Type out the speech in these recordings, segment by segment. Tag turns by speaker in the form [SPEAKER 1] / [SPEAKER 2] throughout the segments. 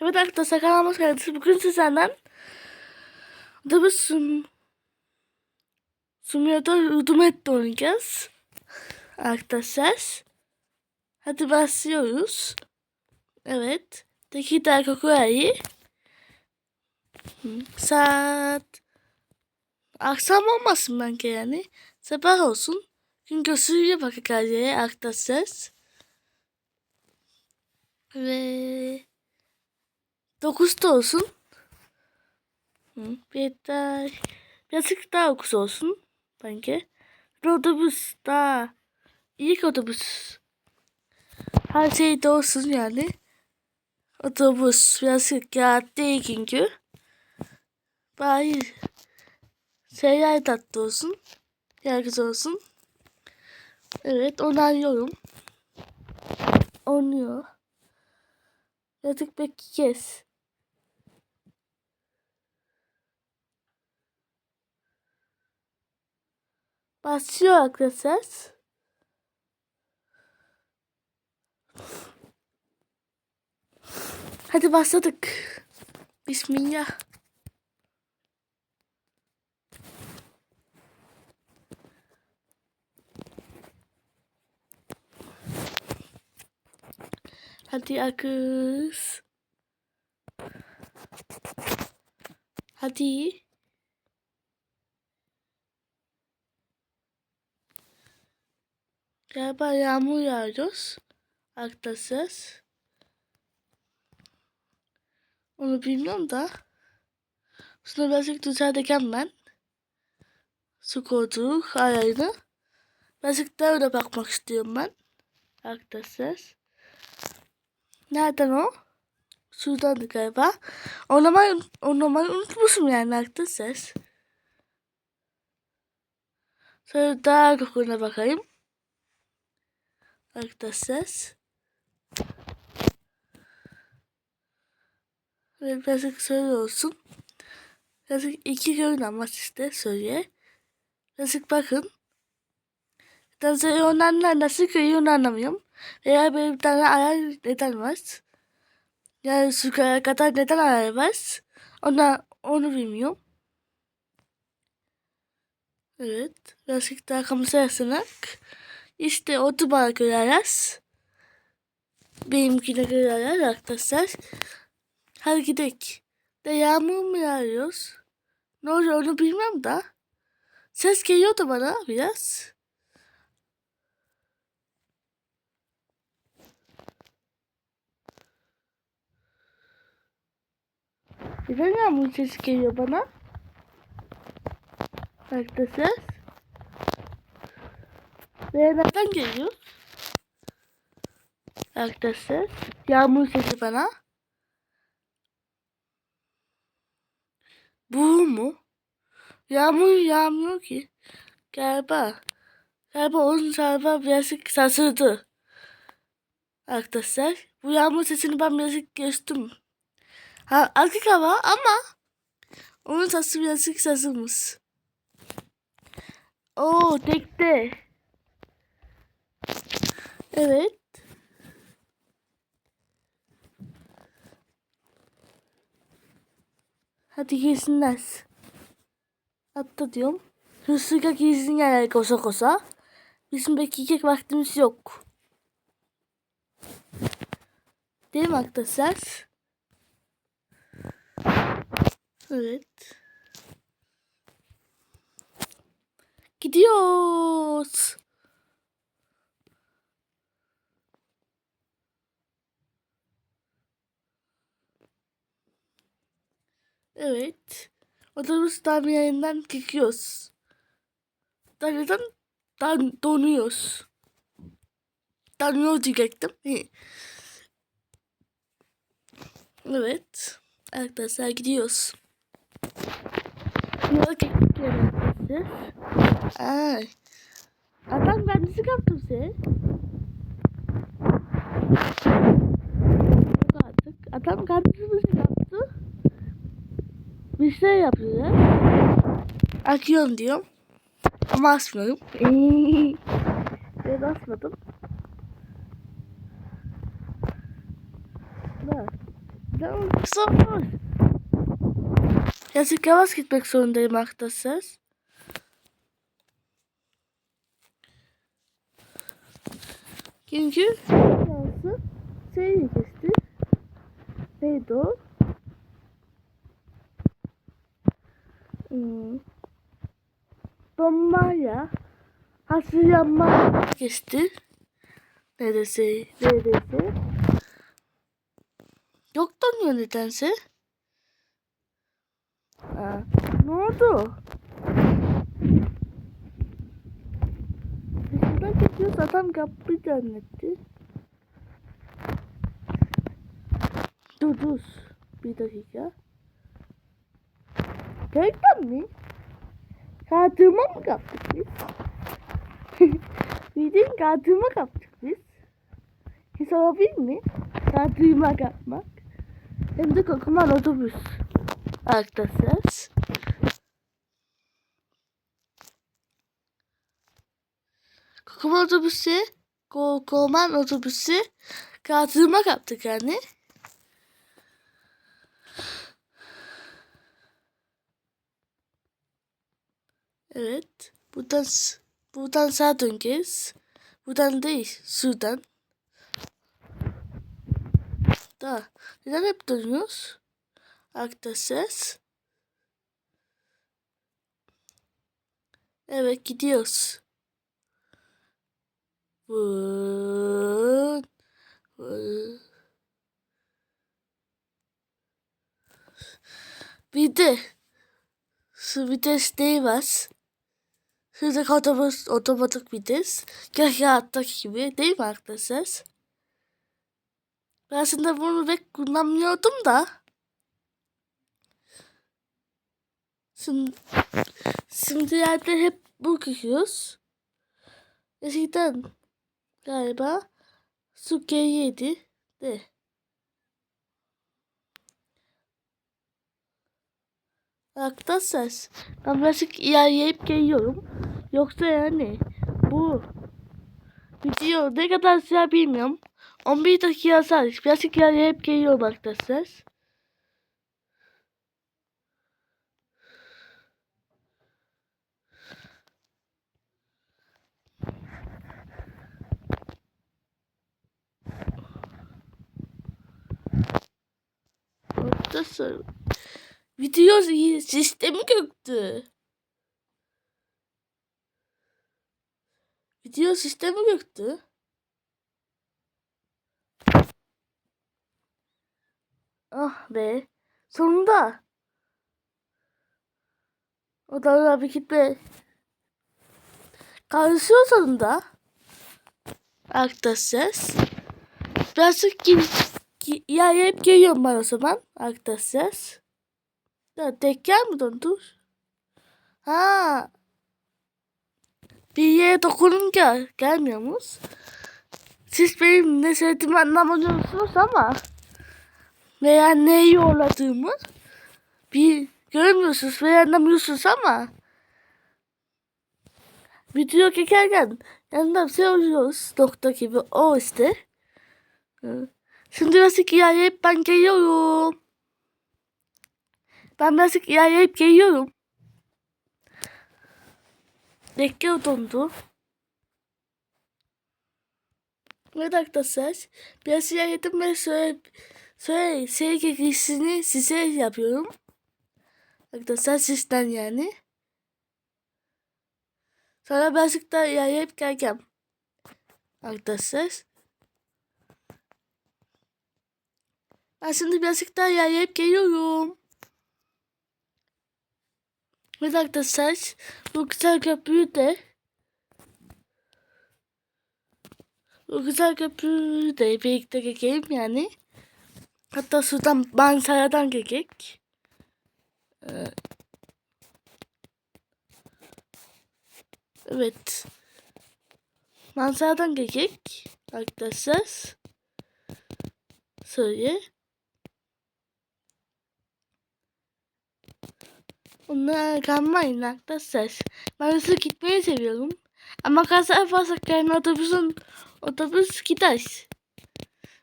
[SPEAKER 1] Evet arkadaşlar kanalıma hoş geldiniz. Bugün sizlerden Otobüs sum Simulator Ultimate oynayacağız. Arkadaşlar. Hadi başlıyoruz. Evet. Tekrar kokuayı. Saat akşam olmasın bence yani. Sabah olsun. Gün gösteriyor bakacağız arkadaşlar. Ve 9'da olsun. Hı, bir daha birazcık daha ucuz olsun bence. Bir otobüs daha ilk otobüs her şey de olsun yani. Otobüs birazcık rahat değil çünkü. Bari şeyler tatlı olsun. Herkes olsun. Evet onaylıyorum. Oynuyor. Birazcık bekleyeceğiz. Başlıyor arkadaşlar. Hadi başladık. Bismillah. Hadi akız. Hadi. Galiba yağmur yağıyoruz. Arkadaşlar. Onu bilmiyorum da. Sonra birazcık düzelteceğim ben. Su koltuğu ayarını. Birazcık daha öyle bakmak istiyorum ben. Arkadaşlar. Nereden o? Şuradandı galiba. Oynamayı, oynamayı unutmuşum yani arkadaşlar. Sonra daha kokuna bakayım. Arkadaşlar. Ve birazcık şöyle olsun. Birazcık iki gün ama işte söyle. Birazcık bakın. Size Yunanlar nasıl kıyıyor anlamıyorum. Veya bir tane ayar neden var. Yani şu kadar neden ayar var. Ona, onu bilmiyorum. Evet. Birazcık daha kamçılayarak. İşte otobar görürüz. Benimkine görürüz arkadaşlar. Hadi gidelim. De yağmur mu yağıyoruz? Ne oluyor onu bilmem da. Ses geliyordu bana biraz. Neden yağmur sesi geliyor bana? Arkadaşlar. Ve nereden geliyor? Arkadaşlar. Yağmur sesi bana. Bu mu? Yağmur yağmıyor ki. Galiba. Galiba onun galiba birazcık sarsıldı. Arkadaşlar. Bu yağmur sesini ben birazcık geçtim. Ha, açık hava ama onun sesi birazcık sarsılmış. Oo tekte. Evet. Hadi girsinler. Hatta diyorum. Hırsızga girsinler koşa koşa. Bizim bekleyecek vaktimiz yok. Değil mi arkadaşlar? Evet. Gidiyoruz. Evet. Otobüs tamirlerinden çıkıyoruz. Neden dan donuyoruz. Donuyor diyecektim. Evet. Arkadaşlar gidiyoruz. Yola çıktık yere Ay. Adam kendisi kaptı bize. Yok artık. Adam kendisi bize kaptı. Bir şey yapıyor. Akıyorum diyorum. Ama asmıyorum. ben asmadım. Bak. Tamam zor. Yazık yavaş gitmek zorundayım arkadaşlar. Çünkü yazı şey geçti. Neydi o? Hmm. Donma ya. Hazırlanma geçti. Neredeyse, neredeyse. Yok donuyor nedense. Aa, ne oldu? Dışından geçiyoruz adam kapıyı zannetti. Dur dur. Bir dakika. Gerçekten mi? Kağıtıma mı kaptık biz? Bildiğin kağıtıma kaptık biz. Hiç olabilir mi? Kağıtıma kapmak. Hem de kokuman otobüs. Arkadaşlar. Kokuman otobüsü, kokuman otobüsü kağıtıma kaptık yani. Evet. Buradan buradan sağa döneceğiz. Buradan değil. Şuradan. Da. Neden hep dönüyoruz? Arkadaşlar. Evet gidiyoruz. Vın. Bir de şu vites neyi? Şuradaki otobüs otomatik vites. Kağıttaki gibi değil mi arkadaşlar? Ben aslında bunu pek kullanmıyordum da. Şimdi, şimdi yerde hep bu giyiyoruz. Eskiden galiba su G7 de. Arkadaşlar ben birazcık ilerleyip geliyorum. Yoksa yani bu video ne kadar sürer bilmiyorum. 11 dakika sadece. Birazcık ilerleyip geliyorum arkadaşlar. Arkadaşlar video sistemi göktü. Video sistemi göktü. Ah be. Sonunda. O da bir kitle. Karışıyor sonunda. Arkadaşlar. Birazcık ki, ya hep geliyorum ben o zaman. Arkadaşlar. Ya tek gel mi dondur? Ha. Bir yere dokununca gelmiyor musunuz? Siz benim ne söylediğimi anlamıyorsunuz ama veya neyi yolladığımı bir görmüyorsunuz veya anlamıyorsunuz ama video çekerken yanında oluyoruz nokta gibi o işte. Şimdi birazcık ilerleyip ben geliyorum. Ben birazcık ilerleyip geliyorum. Bekliyor dondu. Evet arkadaşlar. Biraz ilerledim ve şöyle, şöyle şey girişini size yapıyorum. Arkadaşlar sizden yani. Sonra birazcık daha ilerleyip geleceğim. Arkadaşlar. Ben şimdi birazcık daha ilerleyip geliyorum. Evet arkadaşlar. Bu güzel köprüyü de bu güzel köprüyü de birlikte geçelim yani. Hatta şuradan Bansara'dan geçecek. Ee, evet. Manzaradan geçecek arkadaşlar. Söyle. Onlara kalmayın arkadaşlar. Ben hızlı gitmeyi seviyorum. Ama kaza fazla yani otobüsün otobüs gider.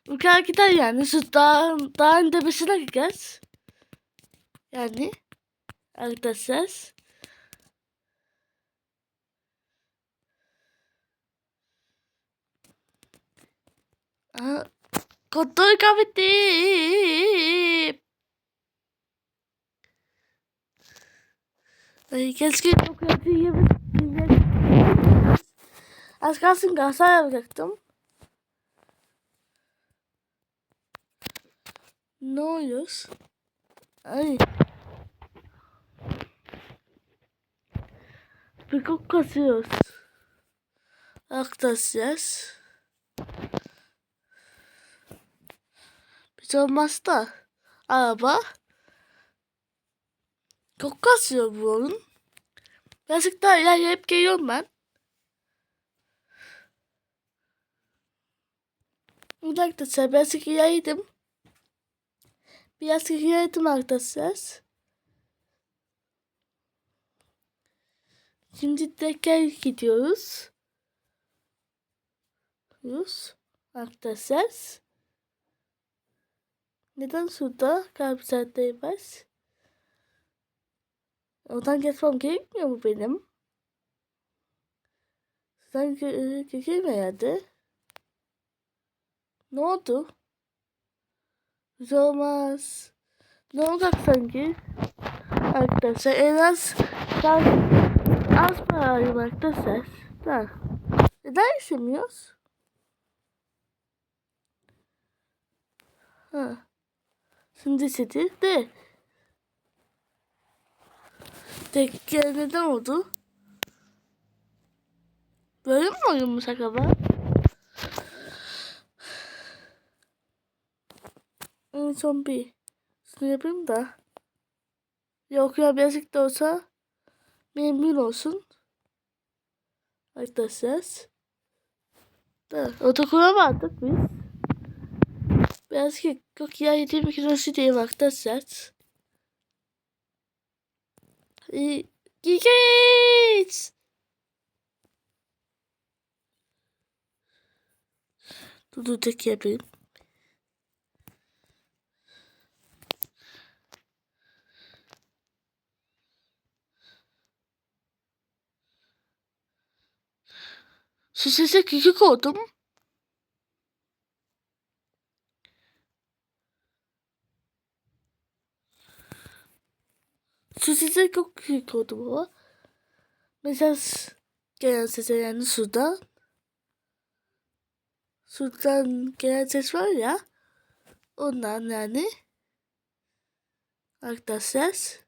[SPEAKER 1] Yukarı gider yani. Şu dağın, dağın tepesine gideceğiz. Yani. Arkadaşlar. Aha. Kutuyu kapattım. Ay, keşke çok yapayım. Az kalsın Galatasaray yapacaktım. Ne oluyor? Ay. Bir kok kasıyoruz. Arkadaşlar. Hiç olmaz da. Araba. Kok kasıyor bu onun. Birazcık daha ilerleyip geliyorum ben. Arkadaşlar birazcık ilerledim. Biraz ilerledim arkadaşlar. Şimdi tekrar gidiyoruz. Gidiyoruz. Arkadaşlar. Neden şurada kalp saatleri var? Oradan geçmem gerekmiyor mu benim? Sen herhalde. Ne oldu? Güzel olmaz. Ne olacak sanki? Arkadaşlar en az ben az para alayım arkadaşlar. Da. Neden istemiyoruz? Ha. Şimdi istedi de. Tek neden oldu? Böyle mi oyunmuş acaba? En son bir. Şunu yapayım da. Yok ya birazcık da olsa memnun olsun. Arkadaşlar. Da otokura vardık biz. Birazcık çok ya yediğim kilosu diyeyim arkadaşlar. Ee, Gigit! Dur dur tek yapayım. Sese küçük oldum. Şu sese çok küçük oldum ama. Mesela gelen sese yani sudan. Sudan gelen ses var ya. Ondan yani. Arkadaşlar.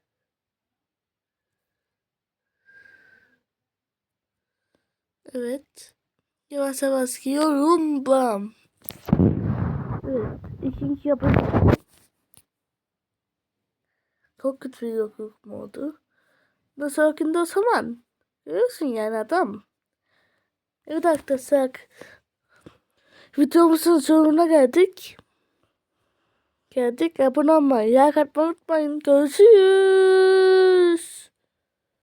[SPEAKER 1] Evet. Yavaş yavaş giyiyorum. Bam. Evet. ikinci yapacağım. Çok kötü yokluk oldu? Nasıl farkında o zaman? Görüyorsun yani adam. Evet arkadaşlar. Videomuzun sonuna geldik. Geldik. Abone olmayı, like atmayı unutmayın. Görüşürüz.